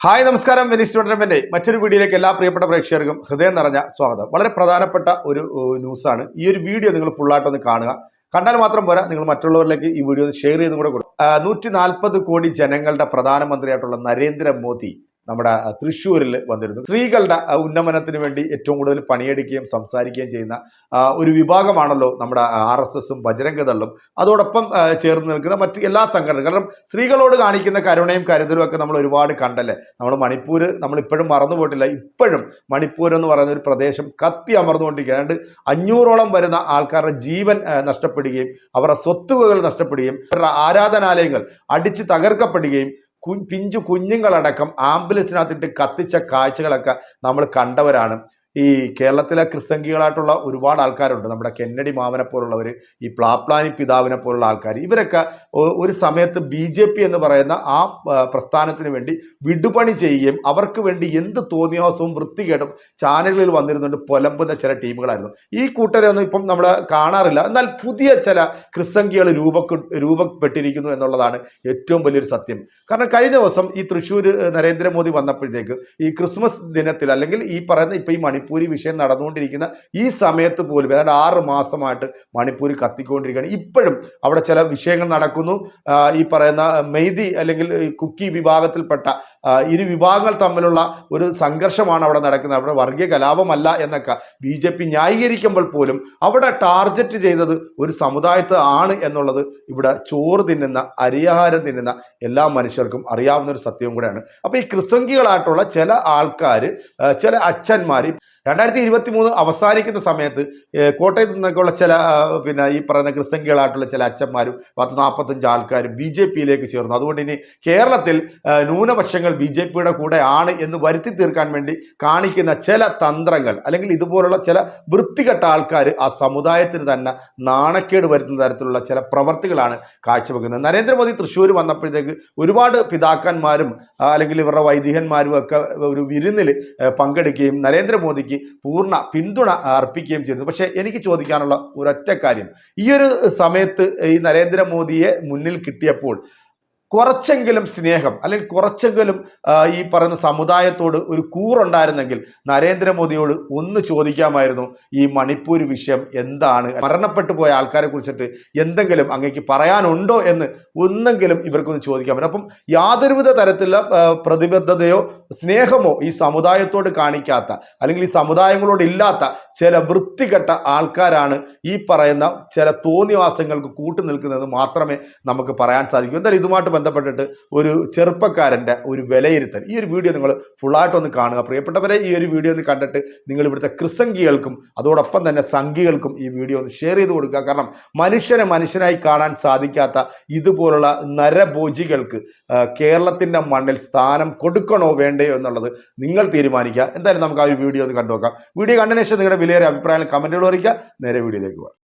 Hi നമസ്കാരം. Minister tournament മറ്റൊരു വീഡിയോയിലേക്ക് എല്ലാ പ്രിയപ്പെട്ട പ്രേക്ഷകർക്കും ഹൃദയം നിറഞ്ഞ സ്വാഗതം. വളരെ പ്രധാനപ്പെട്ട ഒരു ന്യൂസാണ്. ഈ ഒരു വീഡിയോ നിങ്ങൾ ഫുള്ളായിട്ടൊന്ന് കാണുക. കണ്ടാൽ മാത്രം പോരാ നിങ്ങൾ മറ്റുള്ളവരിലേക്ക് ഈ വീഡിയോ ഒന്ന് ഷെയർ ചെയ്തും കൂടെ കൊടുക്കും നൂറ്റി കോടി ജനങ്ങളുടെ പ്രധാനമന്ത്രിയായിട്ടുള്ള നരേന്ദ്രമോദി നമ്മുടെ തൃശ്ശൂരിൽ വന്നിരുന്നു. സ്ത്രീകളുടെ ഉന്നമനത്തിന് വേണ്ടി ഏറ്റവും കൂടുതൽ പണിയെടുക്കുകയും സംസാരിക്കുകയും ചെയ്യുന്ന ഒരു വിഭാഗമാണല്ലോ നമ്മുടെ ആർ എസ് എസും ബജരംഗദളും അതോടൊപ്പം ചേർന്ന് നിൽക്കുന്ന മറ്റ് എല്ലാ സംഘടനകളും. കാരണം സ്ത്രീകളോട് കാണിക്കുന്ന കരുണയും കരുതലും ഒക്കെ നമ്മൾ ഒരുപാട് കണ്ടല്ലേ? നമ്മൾ മണിപ്പൂർ നമ്മൾ ഇപ്പോഴും മറന്നു പോയിട്ടില്ല. ഇപ്പോഴും മണിപ്പൂർ എന്ന് പറയുന്ന ഒരു പ്രദേശം കത്തി അമർന്നുകൊണ്ടിരിക്കുകയാണ്. ഏതാണ്ട് അഞ്ഞൂറോളം വരുന്ന ആൾക്കാരുടെ ജീവൻ നഷ്ടപ്പെടുകയും അവരുടെ സ്വത്തുവകൾ നഷ്ടപ്പെടുകയും അവരുടെ ആരാധനാലയങ്ങൾ അടിച്ച് തകർക്കപ്പെടുകയും കു പിഞ്ചു കുഞ്ഞുങ്ങളടക്കം ആംബുലൻസിനകത്തിട്ട് കത്തിച്ച കാഴ്ചകളൊക്കെ നമ്മൾ കണ്ടവരാണ്. ഈ കേരളത്തിലെ ക്രിസ്തങ്കികളായിട്ടുള്ള ഒരുപാട് ആൾക്കാരുണ്ട്. നമ്മുടെ കെന്നഡി മാവനെ പോലുള്ളവർ ഈ പ്ലാപ്ലാനി പിതാവിനെ പോലുള്ള ആൾക്കാർ. ഇവരൊക്കെ ഒരു സമയത്ത് ബി ജെ പി എന്ന് പറയുന്ന ആ പ്രസ്ഥാനത്തിന് വേണ്ടി വിടുപണി ചെയ്യുകയും അവർക്ക് വേണ്ടി എന്ത് തോന്നിയാസവും വൃത്തികേടും ചാനലുകളിൽ വന്നിരുന്നുണ്ട് പൊലമ്പുന്ന ചില ടീമുകളായിരുന്നു. ഈ കൂട്ടരെ ഒന്നും ഇപ്പം നമ്മൾ കാണാറില്ല. എന്നാൽ പുതിയ ചില ക്രിസ്തങ്കികൾ രൂപക്ക് രൂപപ്പെട്ടിരിക്കുന്നു എന്നുള്ളതാണ് ഏറ്റവും വലിയൊരു സത്യം. കാരണം കഴിഞ്ഞ ദിവസം ഈ തൃശ്ശൂർ നരേന്ദ്രമോദി വന്നപ്പോഴത്തേക്ക് ഈ ക്രിസ്മസ് ദിനത്തിൽ അല്ലെങ്കിൽ ഈ പറയുന്ന ഇപ്പം ഈ മണിപ്പൂരി വിഷയം നടന്നുകൊണ്ടിരിക്കുന്ന ഈ സമയത്ത് പോലും ഏതാണ്ട് ആറ് മാസമായിട്ട് മണിപ്പൂർ കത്തിക്കൊണ്ടിരിക്കുകയാണ്. ഇപ്പോഴും അവിടെ ചില വിഷയങ്ങൾ നടക്കുന്നു. ഈ പറയുന്ന മെയ്തി അല്ലെങ്കിൽ കുക്കി വിഭാഗത്തിൽപ്പെട്ട ഇരു വിഭാഗങ്ങൾ തമ്മിലുള്ള ഒരു സംഘർഷമാണ് അവിടെ നടക്കുന്നത്. അവിടെ വർഗീയ കലാപമല്ല എന്നൊക്കെ ബി ജെ പി ന്യായീകരിക്കുമ്പോൾ പോലും അവിടെ ടാർഗറ്റ് ചെയ്തത് ഒരു സമുദായത്തെ ആണ് എന്നുള്ളത് ഇവിടെ ചോറ് തിന്നുന്ന അരിയാഹാരം തിന്നുന്ന എല്ലാ മനുഷ്യർക്കും അറിയാവുന്ന ഒരു സത്യവും കൂടെയാണ്. അപ്പോൾ ഈ ക്രിസംഗികളായിട്ടുള്ള ചില ആൾക്കാർ ചില അച്ഛന്മാർ രണ്ടായിരത്തി ഇരുപത്തി മൂന്ന് അവസാനിക്കുന്ന സമയത്ത് കോട്ടയത്ത് നിന്നൊക്കെയുള്ള ചില പിന്നെ ഈ പറയുന്ന ക്രിസ്തങ്കികളായിട്ടുള്ള ചില അച്ഛന്മാരും പത്ത് നാൽപ്പത്തഞ്ച് ആൾക്കാരും ബി ജെ പിയിലേക്ക് ചേർന്നു. അതുകൊണ്ട് ഇനി കേരളത്തിൽ ന്യൂനപക്ഷങ്ങൾ ബി ജെ പിയുടെ കൂടെ ആണ് എന്ന് വരുത്തി തീർക്കാൻ വേണ്ടി കാണിക്കുന്ന ചില തന്ത്രങ്ങൾ അല്ലെങ്കിൽ ഇതുപോലുള്ള ചില വൃത്തികെട്ട ആൾക്കാർ ആ സമുദായത്തിന് തന്നെ നാണക്കേട് വരുത്തുന്ന തരത്തിലുള്ള ചില പ്രവർത്തികളാണ് കാഴ്ചവെക്കുന്നത്. നരേന്ദ്രമോദി തൃശ്ശൂർ വന്നപ്പോഴത്തേക്ക് ഒരുപാട് പിതാക്കന്മാരും അല്ലെങ്കിൽ ഇവരുടെ വൈദികന്മാരും ഒക്കെ ഒരു വിരുന്നിൽ പങ്കെടുക്കുകയും നരേന്ദ്രമോദിക്ക് പൂർണ പിന്തുണ അർപ്പിക്കുകയും ചെയ്തു പക്ഷേ എനിക്ക് ചോദിക്കാനുള്ള ഒരൊറ്റ കാര്യം. ഈ ഒരു സമയത്ത് ഈ നരേന്ദ്രമോദിയെ മുന്നിൽ കിട്ടിയപ്പോൾ കുറച്ചെങ്കിലും സ്നേഹം അല്ലെങ്കിൽ കുറച്ചെങ്കിലും ഈ പറയുന്ന സമുദായത്തോട് ഒരു കൂറുണ്ടായിരുന്നെങ്കിൽ നരേന്ദ്രമോദിയോട് ഒന്ന് ചോദിക്കാമായിരുന്നു ഈ മണിപ്പൂർ വിഷയം എന്താണ്? മരണപ്പെട്ടു പോയ ആൾക്കാരെ കുറിച്ചിട്ട് എന്തെങ്കിലും അങ്ങേക്ക് പറയാനുണ്ടോ എന്ന് ഒന്നെങ്കിലും ഇവർക്കൊന്ന് ചോദിക്കാൻ പറ്റും അപ്പം യാതൊരുവിധ തരത്തിലുള്ള പ്രതിബദ്ധതയോ സ്നേഹമോ ഈ സമുദായത്തോട് കാണിക്കാത്ത അല്ലെങ്കിൽ ഈ സമുദായങ്ങളോട് ഇല്ലാത്ത ചില വൃത്തികെട്ട ആൾക്കാരാണ് ഈ പറയുന്ന ചില തോന്നിവാസങ്ങൾക്ക് കൂട്ടു നിൽക്കുന്നത് മാത്രമേ നമുക്ക് പറയാൻ സാധിക്കൂ. എന്തായാലും ഇതുമായിട്ട് ബന്ധപ്പെട്ടിട്ട് ഒരു ചെറുപ്പക്കാരന്റെ ഒരു വിലയിരുത്തൽ. ഈ ഒരു വീഡിയോ നിങ്ങൾ ഫുള്ളായിട്ടൊന്ന് കാണുക. പ്രിയപ്പെട്ടവരെ ഈ ഒരു വീഡിയോ ഒന്ന് കണ്ടിട്ട് നിങ്ങൾ ഇവിടുത്തെ ക്രിസംഗികൾക്കും അതോടൊപ്പം തന്നെ സംഘികൾക്കും ഈ വീഡിയോ ഒന്ന് ഷെയർ ചെയ്ത് കൊടുക്കുക. കാരണം മനുഷ്യനെ മനുഷ്യനായി കാണാൻ സാധിക്കാത്ത ഇതുപോലുള്ള നരഭോജികൾക്ക് കേരളത്തിന്റെ മണ്ണിൽ സ്ഥാനം കൊടുക്കണോ വേണ്ടയോ എന്നുള്ളത് നിങ്ങൾ തീരുമാനിക്കുക. എന്തായാലും നമുക്ക് ആ ഒരു വീഡിയോ ഒന്ന് കണ്ടു നോക്കാം വീഡിയോ കണ്ടതിന് ശേഷം നിങ്ങളുടെ വിലയേറെ അഭിപ്രായങ്ങൾ കമന്റുകൾ അറിയിക്കുക. നേരെ വീഡിയോയിലേക്ക് പോകാം.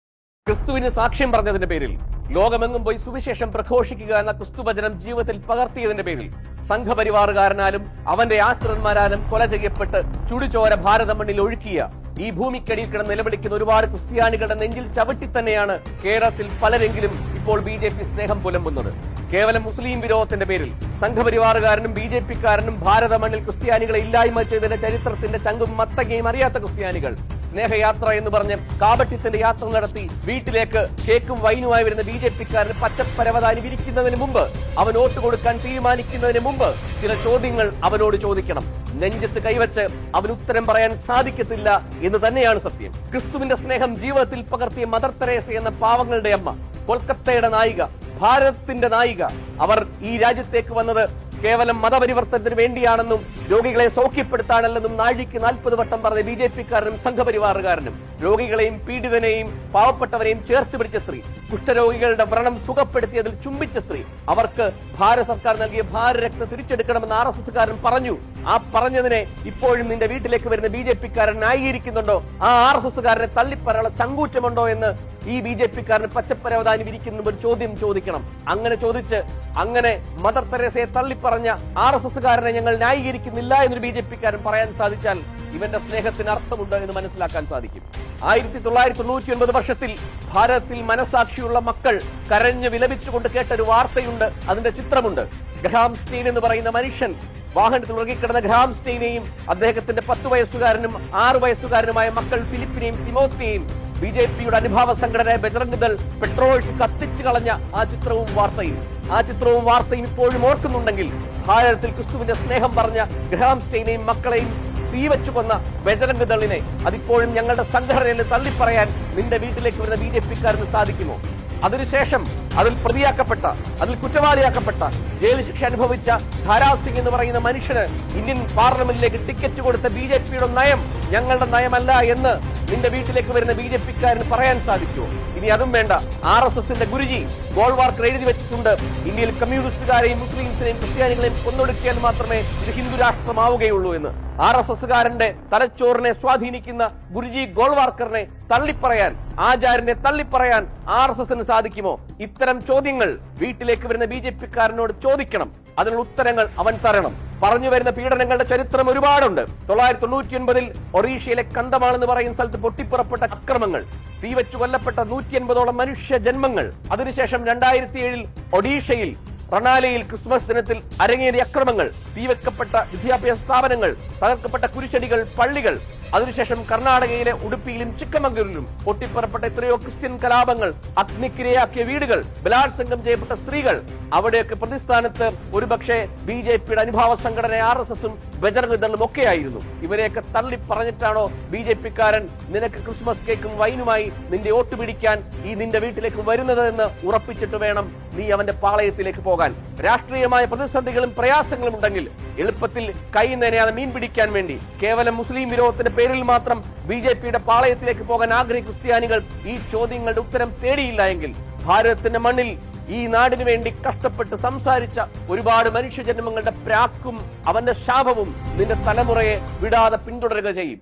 ക്രിസ്തുവിന് സാക്ഷ്യം പറഞ്ഞതിന്റെ പേരിൽ ലോകമെങ്ങും പോയി സുവിശേഷം പ്രഘോഷിക്കുക എന്ന ക്രിസ്തുവചനം ജീവിതത്തിൽ പകർത്തിയതിന്റെ പേരിൽ സംഘപരിവാറുകാരനാലും അവന്റെ ആശ്രിതന്മാരാലും കൊല ചെയ്യപ്പെട്ട് ചുടുചോര ഭാരത മണ്ണിൽ ഒഴുക്കിയ ഈ ഭൂമിക്കടിയിൽ കിടന്ന് നിലവിളിക്കുന്ന ഒരുപാട് ക്രിസ്ത്യാനികളുടെ നെഞ്ചിൽ ചവിട്ടി തന്നെയാണ് കേരളത്തിൽ പലരെങ്കിലും ഇപ്പോൾ ബി സ്നേഹം പുലമ്പുന്നത്. കേവലം മുസ്ലിം വിരോധത്തിന്റെ പേരിൽ സംഘപരിവാറുകാരനും ബി ജെ പിക്കാരനും ഭാരത മണ്ണിൽ ക്രിസ്ത്യാനികളെ ഇല്ലായ്മ ചെയ്തതിന്റെ ചരിത്രത്തിന്റെ ചങ്കും മത്തകയും അറിയാത്ത ക്രിസ്ത്യാനികൾ. സ്നേഹയാത്ര എന്ന് പറഞ്ഞ് കാപട്യത്തിന്റെ യാത്ര നടത്തി വീട്ടിലേക്ക് കേക്കും വൈനുമായി വരുന്ന ബി ജെ പിക്കാരന് പച്ചപ്പരവതാനി വിരിക്കുന്നതിന് മുമ്പ് അവൻ വോട്ട് കൊടുക്കാൻ തീരുമാനിക്കുന്നതിന് മുമ്പ് ചില ചോദ്യങ്ങൾ അവനോട് ചോദിക്കണം. നെഞ്ചത്ത് കൈവച്ച് അവൻ ഉത്തരം പറയാൻ സാധിക്കത്തില്ല എന്ന് തന്നെയാണ് സത്യം. ക്രിസ്തുവിന്റെ സ്നേഹം ജീവിതത്തിൽ പകർത്തിയ മദർ തെരേസ എന്ന പാവങ്ങളുടെ അമ്മ കൊൽക്കത്തയുടെ നായിക ഭാരതത്തിന്റെ നായിക അവർ ഈ രാജ്യത്തേക്ക് വന്നത് കേവലം മതപരിവർത്തനത്തിന് വേണ്ടിയാണെന്നും രോഗികളെ സൗഖ്യപ്പെടുത്താനല്ലെന്നും നാഴിക്ക് നാൽപ്പത് വട്ടം പറഞ്ഞ ബി ജെ പിക്കാരനും സംഘപരിവാറുകാരനും. രോഗികളെയും പീഡിതനെയും പാവപ്പെട്ടവരെയും ചേർത്ത് പിടിച്ച സ്ത്രീ. കുഷ്ഠരോഗികളുടെ വ്രണം സുഖപ്പെടുത്തിയതിൽ ചുംബിച്ച സ്ത്രീ. അവർക്ക് ഭാരത സർക്കാർ നൽകിയ ഭാരരക്ത തിരിച്ചെടുക്കണമെന്ന് ആർ എസ് എസ്കാരൻ പറഞ്ഞു. ആ പറഞ്ഞതിനെ ഇപ്പോഴും നിന്റെ വീട്ടിലേക്ക് വരുന്ന ബി ജെ പിക്കാരൻ ന്യായീകരിക്കുന്നുണ്ടോ? ആ ആർ എസ് എസ്കാരനെ തള്ളിപ്പറയുള്ള ചങ്കൂറ്റമുണ്ടോ എന്ന് ഈ ബി ജെ പിക്കാരന് പച്ചപ്പരവതാനി വിരിക്കുന്ന ഒരു ചോദ്യം ചോദിക്കണം. അങ്ങനെ ചോദിച്ച് അങ്ങനെ മദർ തെരേസയെ തള്ളിപ്പറഞ്ഞ ആർ എസ് എസ്കാരനെ ഞങ്ങൾ ന്യായീകരിക്കുന്നില്ല എന്നൊരു ബി ജെ പിക്കാരൻ പറയാൻ സാധിച്ചാൽ ഇവന്റെ സ്നേഹത്തിന് അർത്ഥമുണ്ട് എന്ന് മനസ്സിലാക്കാൻ സാധിക്കും. ആയിരത്തി തൊള്ളായിരത്തി തൊണ്ണൂറ്റി ഒൻപത് വർഷത്തിൽ ഭാരതത്തിൽ മനസാക്ഷിയുള്ള മക്കൾ കരഞ്ഞ് വിലപിച്ചുകൊണ്ട് കേട്ട ഒരു വാർത്തയുണ്ട് അതിന്റെ ചിത്രമുണ്ട്. ഗ്രഹാം സ്റ്റീൻ എന്ന് പറയുന്ന മനുഷ്യൻ വാഹനത്തിൽ ഉറങ്ങിക്കിടന്ന ഗ്രഹാം സ്റ്റീനെയും അദ്ദേഹത്തിന്റെ പത്ത് വയസ്സുകാരനും ആറ് വയസ്സുകാരനുമായ മക്കൾ ഫിലിപ്പിനെയും തിമോത്തിയെയും ബി ജെ പിയുടെ അനുഭാവ സംഘടന ബജറംഗ് ദൾ പെട്രോൾ കത്തിച്ചു കളഞ്ഞ ആ ചിത്രവും വാർത്തയും ആ ചിത്രവും വാർത്തയും ഇപ്പോഴും ഓർക്കുന്നുണ്ടെങ്കിൽ ഭാരതത്തിൽ ക്രിസ്തുവിന്റെ സ്നേഹം പറഞ്ഞ ഗ്രഹാം സ്റ്റെയിനെയും മക്കളെയും തീ വെച്ചു കൊന്ന ബജരംഗ് ദളിനെ അതിപ്പോഴും ഞങ്ങളുടെ സംഘടനയിൽ തള്ളിപ്പറയാൻ നിന്റെ വീട്ടിലേക്ക് വരുന്ന ബി ജെ പിക്കാരന് സാധിക്കുമോ? അതിനുശേഷം അതിൽ പ്രതിയാക്കപ്പെട്ട അതിൽ കുറ്റവാളിയാക്കപ്പെട്ട ജയിൽ ശിക്ഷ അനുഭവിച്ച ധാരാ സിംഗ് എന്ന് പറയുന്ന മനുഷ്യന് ഇന്ത്യൻ പാർലമെന്റിലേക്ക് ടിക്കറ്റ് കൊടുത്ത ബി ജെ പിയുടെ നയം ഞങ്ങളുടെ നയമല്ല എന്ന് നിന്റെ വീട്ടിലേക്ക് വരുന്ന ബി ജെ പിക്കാരന് പറയാൻ സാധിക്കുമോ ഇനി അതും വേണ്ട. ആർ എസ് എസിന്റെ ഗുരുജി ഗോൾവാർക്കർ എഴുതി വെച്ചിട്ടുണ്ട്. ഇന്ത്യയിൽ കമ്മ്യൂണിസ്റ്റുകാരെയും മുസ്ലിംസിനെയും ക്രിസ്ത്യാനികളെയും കൊന്നൊടുക്കിയാൽ മാത്രമേ ഇത് ഹിന്ദു രാഷ്ട്രമാവുകയുള്ളൂ എന്ന് ആർ എസ് എസുകാരന്റെ തലച്ചോറിനെ സ്വാധീനിക്കുന്ന ഗുരുജി ഗോൾവാർക്കറിനെ തള്ളിപ്പറയാൻ ആചാര്യനെ തള്ളിപ്പറയാൻ ആർ എസ് എസിന് സാധിക്കുമോ? ഇത്തരം ചോദ്യങ്ങൾ വീട്ടിലേക്ക് വരുന്ന ബി ജെ പിക്കാരനോട് ചോദിക്കണം. അതിനുള്ള ഉത്തരങ്ങൾ അവൻ തരണം. പറഞ്ഞു വരുന്ന പീഡനങ്ങളുടെ ചരിത്രം ഒരുപാടുണ്ട്. തൊള്ളായിരത്തി തൊണ്ണൂറ്റി ഒൻപതിൽ ഒറീഷയിലെ കണ്ടമാണെന്ന് പറയുന്ന സ്ഥലത്ത് പൊട്ടിപ്പുറപ്പെട്ട അക്രമങ്ങൾ തീവച്ചു കൊല്ലപ്പെട്ട നൂറ്റി എൺപതോളം മനുഷ്യ ജന്മങ്ങൾ അതിനുശേഷം രണ്ടായിരത്തി ഏഴിൽ ഒഡീഷയിൽ റണാലയിൽ ക്രിസ്മസ് ദിനത്തിൽ അരങ്ങേറിയ അക്രമങ്ങൾ തീവെക്കപ്പെട്ട വിദ്യാഭ്യാസ സ്ഥാപനങ്ങൾ തകർക്കപ്പെട്ട കുരിശടികൾ പള്ളികൾ അതിനുശേഷം കർണാടകയിലെ ഉടുപ്പിയിലും ചിക്കമംഗലൂരിലും പൊട്ടിപ്പുറപ്പെട്ട എത്രയോ ക്രിസ്ത്യൻ കലാപങ്ങൾ അഗ്നിക്കിരയാക്കിയ വീടുകൾ ബലാത്സംഗം ചെയ്യപ്പെട്ട സ്ത്രീകൾ. അവിടെയൊക്കെ പ്രതിസ്ഥാനത്ത് ഒരുപക്ഷെ ബി ജെ പിയുടെ അനുഭാവ സംഘടന ആർ എസ് എസും ബജറംഗ് ഒക്കെയായിരുന്നു. ഇവരെയൊക്കെ തള്ളി പറഞ്ഞിട്ടാണോ ബി ജെ പിക്കാരൻ നിനക്ക് ക്രിസ്മസ് കേക്കും വൈനുമായി നിന്റെ വോട്ട് പിടിക്കാൻ ഈ നിന്റെ വീട്ടിലേക്ക് വരുന്നത് എന്ന് ഉറപ്പിച്ചിട്ട് വേണം നീ അവന്റെ പാളയത്തിലേക്ക് പോകാൻ. രാഷ്ട്രീയമായ പ്രതിസന്ധികളും പ്രയാസങ്ങളും ഉണ്ടെങ്കിൽ എളുപ്പത്തിൽ കൈ നനയാതെ മീൻ പിടിക്കാൻ വേണ്ടി കേവലം മുസ്ലിം വിരോധത്തിന്റെ പേരിൽ മാത്രം ബി ജെ പിയുടെ പാളയത്തിലേക്ക് പോകാൻ ആഗ്രഹി ക്രിസ്ത്യാനികൾ ഈ ചോദ്യങ്ങളുടെ ഉത്തരം തേടിയില്ല എങ്കിൽ ഭാരതത്തിന്റെ മണ്ണിൽ ഈ നാടിനു വേണ്ടി കഷ്ടപ്പെട്ട് സംസാരിച്ച ഒരുപാട് മനുഷ്യജന്മങ്ങളുടെ പ്രാക്കും അവന്റെ ശാപവും നിന്റെ തലമുറയെ വിടാതെ പിന്തുടരുക ചെയ്യും.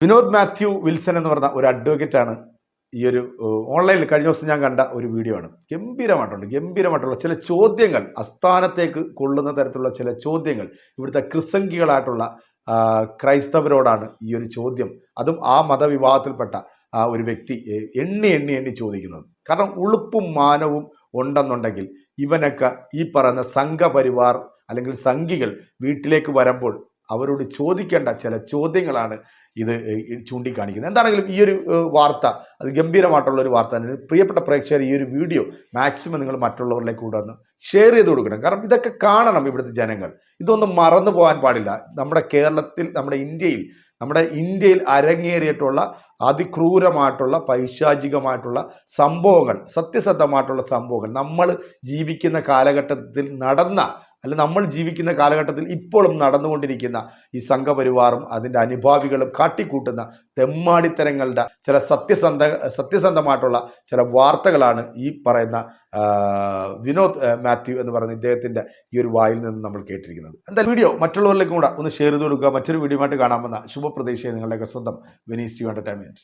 വിനോദ് മാത്യു വിൽസൺ എന്ന് പറഞ്ഞ ഒരു അഡ്വക്കേറ്റ് ആണ് ഈ ഒരു ഓൺലൈനിൽ കഴിഞ്ഞ ദിവസം ഞാൻ കണ്ട ഒരു വീഡിയോ ആണ്. ഗംഭീരമായിട്ടുണ്ട് ഗംഭീരമായിട്ടുള്ള ചില ചോദ്യങ്ങൾ അസ്ഥാനത്തേക്ക് കൊള്ളുന്ന തരത്തിലുള്ള ചില ചോദ്യങ്ങൾ ഇവിടുത്തെ ക്രിസംഖികളായിട്ടുള്ള ക്രൈസ്തവരോടാണ് ഈ ഒരു ചോദ്യം. അതും ആ മതവിഭാഗത്തിൽപ്പെട്ട ആ ഒരു വ്യക്തി എണ്ണി എണ്ണി എണ്ണി ചോദിക്കുന്നത്. കാരണം ഉളുപ്പും മാനവും ഉണ്ടെന്നുണ്ടെങ്കിൽ ഇവനൊക്കെ ഈ പറയുന്ന സംഘപരിവാർ അല്ലെങ്കിൽ സംഘികൾ വീട്ടിലേക്ക് വരുമ്പോൾ അവരോട് ചോദിക്കേണ്ട ചില ചോദ്യങ്ങളാണ് ഇത് ചൂണ്ടിക്കാണിക്കുന്നത്. എന്താണെങ്കിലും ഈ ഒരു വാർത്ത അത് ഗംഭീരമായിട്ടുള്ള ഒരു വാർത്ത തന്നെ പ്രിയപ്പെട്ട പ്രേക്ഷകർ ഈ ഒരു വീഡിയോ മാക്സിമം നിങ്ങൾ മറ്റുള്ളവരിലേക്ക് കൂടെ ഒന്ന് ഷെയർ ചെയ്ത് കൊടുക്കണം. കാരണം ഇതൊക്കെ കാണണം ഇവിടുത്തെ ജനങ്ങൾ. ഇതൊന്നും മറന്നു പോകാൻ പാടില്ല. നമ്മുടെ കേരളത്തിൽ നമ്മുടെ ഇന്ത്യയിൽ നമ്മുടെ ഇന്ത്യയിൽ അരങ്ങേറിയിട്ടുള്ള അതിക്രൂരമായിട്ടുള്ള പൈശാചികമായിട്ടുള്ള സംഭവങ്ങൾ സത്യസന്ധമായിട്ടുള്ള സംഭവങ്ങൾ. നമ്മൾ ജീവിക്കുന്ന കാലഘട്ടത്തിൽ നടന്ന അല്ല നമ്മൾ ജീവിക്കുന്ന കാലഘട്ടത്തിൽ ഇപ്പോഴും നടന്നുകൊണ്ടിരിക്കുന്ന ഈ സംഘപരിവാറും അതിന്റെ അനുഭാവികളും കാട്ടിക്കൂട്ടുന്ന തെമ്മാടിത്തരങ്ങളുടെ ചില സത്യസന്ധ സത്യസന്ധമായിട്ടുള്ള ചില വാർത്തകളാണ് ഈ പറയുന്ന വിനോദ് മാത്യു എന്ന് പറയുന്ന ഇദ്ദേഹത്തിന്റെ ഈ ഒരു വായിൽ നിന്ന് നമ്മൾ കേട്ടിരിക്കുന്നത്. എന്താ വീഡിയോ മറ്റുള്ളവരിലേക്കും കൂടെ ഒന്ന് ഷെയർ ചെയ്ത് കൊടുക്കുക. മറ്റൊരു വീഡിയോ ആയിട്ട് കാണാമെന്ന ശുഭപ്രതീക്ഷയെ നിങ്ങളുടെയൊക്കെ സ്വന്തം വിനീസ് ടി എന്റർടൈൻമെന്റ്